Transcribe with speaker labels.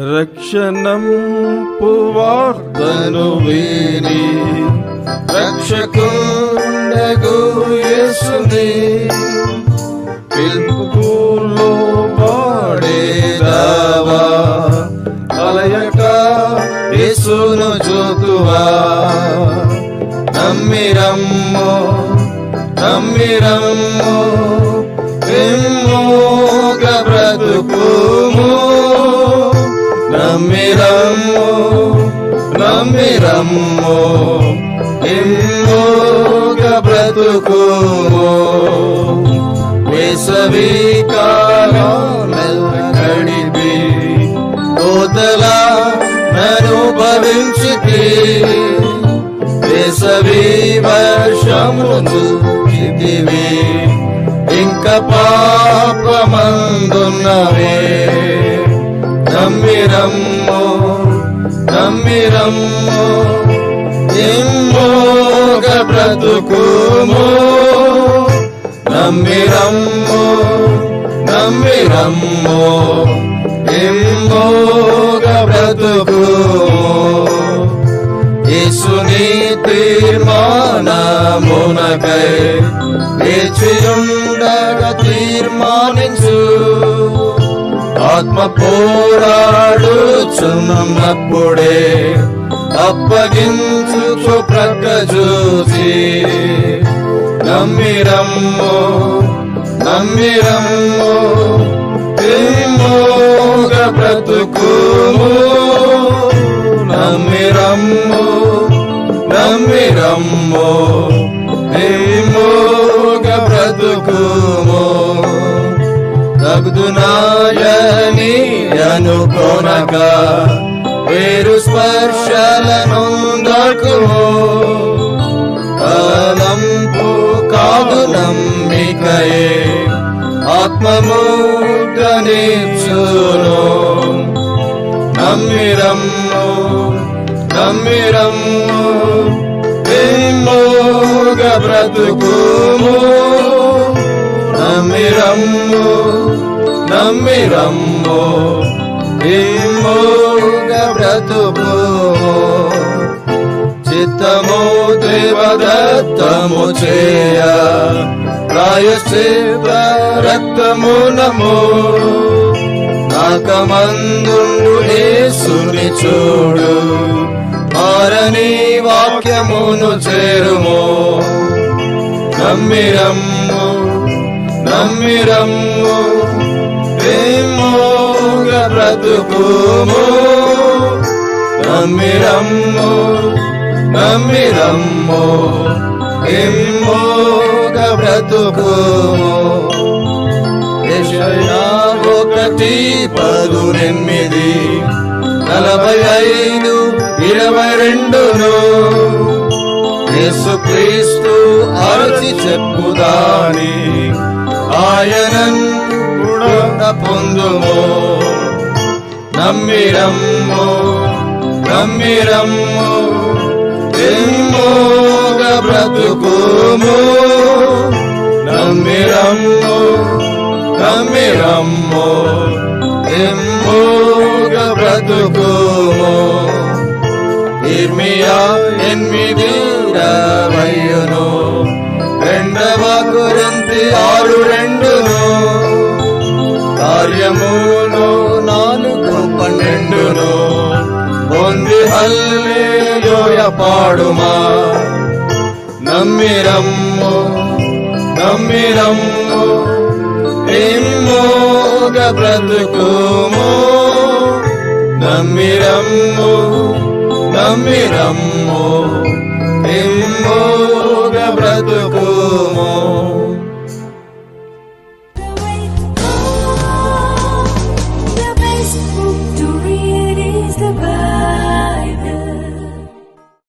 Speaker 1: రక్షణం పువార్తను విని రక్షకుండగు యేసుని. పిలుపులో అలయక యేసును చూతువా. నమ్మిరమ్మో నమ్మిరమ్మో విమ్మోగ బ్రతుకుము నమ్మిరమ్మో నమ్మిరమ్మో విమ్మోగ బ్రతుకుము. వేసవి కాలం గడిపి కోతలా అనుభవించితే వేసవి వర్షమును చితివి ఇంక పాపమందున్నవే. నమ్మిరమ్మో నమ్మిరమ్మో ఇమ్మోగ బ్రతుకుము. నమ్మిరమ్మో నమ్మిరమ్మో ఇమ్మోగ బ్రతుకుము. యేసుని తీర్మానమునకై వేచియుండగ తీర్మానించు. ఆత్మ పోరాడుచున్నప్పుడే అప్పగించుచు ప్రక్క చూసి నమ్మిరమ్ము నమ్మిరమ్ము తిమ్మోగ బ్రతుకుము. నమ్మిరమ్ము నమ్మిరమ్మో తగుదునాయని అనుకోనక వేరు స్పర్శలనుందకుము తలంపు కాదు నమ్మికయే. ఆత్మమూర్తనిచ్చును నమ్మిరమ్ము నమ్మిరమ్ము విమ్మోగ బ్రతుకుము. నమ్మిరమ్ము నమ్మిరమ్ము విమ్మోగ బ్రతుకుము చిత్తము దేవదత్తము చేయ ప్రాయశ్చిత రక్తము నమో. నాకమందుండు యేసుని చూడు మారని వాక్యమును చేరుము. నమ్మిరమ్ము నమ్మిరమ్ము బ్రతుకుము. నమ్మిరమ్ము నమ్మిరమ్ము. ఎమ్మోగ బ్రతుకుము. యెషయా ఒకటి పదునెనిమిది నలభై ఐదు ఇరవై రెండును యేసుక్రీస్తు అరచి చెప్పుదాని. ఆయనన్ పొందుమో. నమ్మిరమ్ము నమ్మిరమ్ము ఎమ్మోగ బ్రతుకుము నమ్మిరమ్ము నమ్మిరమ్ము ఎమ్మోగ బ్రతుకుము ఇర్మియా ఎనిమిది ఇరవైను రెండవ గురంతి ఆరు రెండును కార్యము அல்லேலூயா பாடுமா நம்மிரம்மோ நம்மிரம்மோ நிம்மோக பிரதுக்குமோ நம்மிரம்மோ நம்மிரம்மோ நிம்மோக பிரதுக்கு